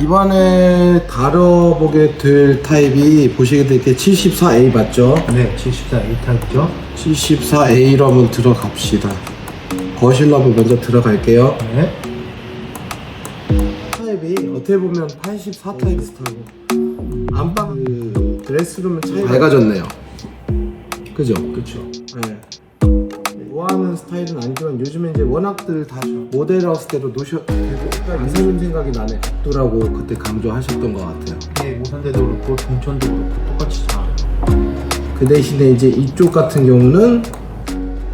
이번에 다뤄보게 될 타입이 보시게 될 게 74A 맞죠? 네, 74A 타입이죠. 74A로 한번 들어갑시다. 거실로 한번 먼저 들어갈게요. 네. 타입이 어떻게 보면 84 타입 비슷하고 안방 그 드레스룸은 차이 밝아졌네요. 그죠? 그렇죠. 네. 좋아하는 스타일은 아니지만 요즘에 이제 워낙들 다 모델하우스대로 놓으셔 안 사는 생각이 나네. 각도라고 그때 강조하셨던 것 같아요. 네, 모산대도 그렇고 동천도 그렇고 똑같이 잘. 그 대신에 이제 이쪽 같은 경우는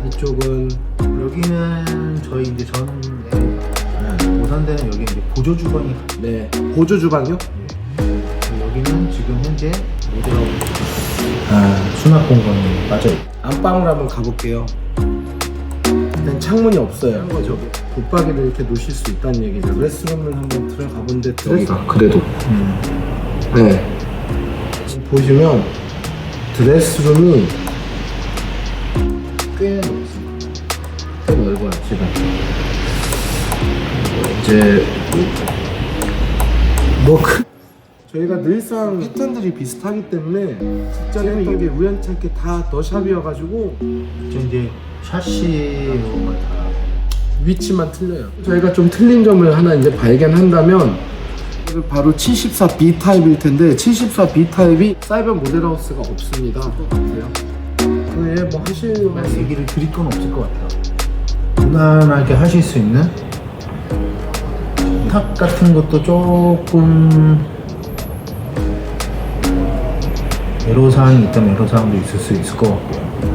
이쪽은 여기는 저희 이제 전 네, 모산대는 여기 이제 보조 주방이 네 보조 주방요? 여기는 지금 현재 모델하고 아, 수납 공간이 있고 안방으로 한번 가볼게요. 창문이 없어요. 거죠. 붙박이를 이렇게 놓으실 수 있다는 얘기죠. 드레스룸을 한번 들어가 본데 드레스가 그래도 네 지금 보시면 드레스룸이 꽤 넓습니다. 꽤 넓어요 지금. 이제 뭐 크... 저희가 늘상 패턴들이 비슷하기 때문에 직전에 이게 게 우연찮게 다 더샵이어가지고 저 이제 다 위치만 틀려요. 저희가 좀 틀린 점을 하나 이제 발견한다면 바로 74B 타입일 텐데 74B 타입이 사이버 모델하우스가 없습니다. 것 같아요. 그에 뭐 하실 말씀 얘기를 드릴 건 없을 것 같아요. 무난하게 하실 수 있는 탁 같은 것도 조금 애로사항이 있다면 애로사항도 있을 수 있을 것 같고요.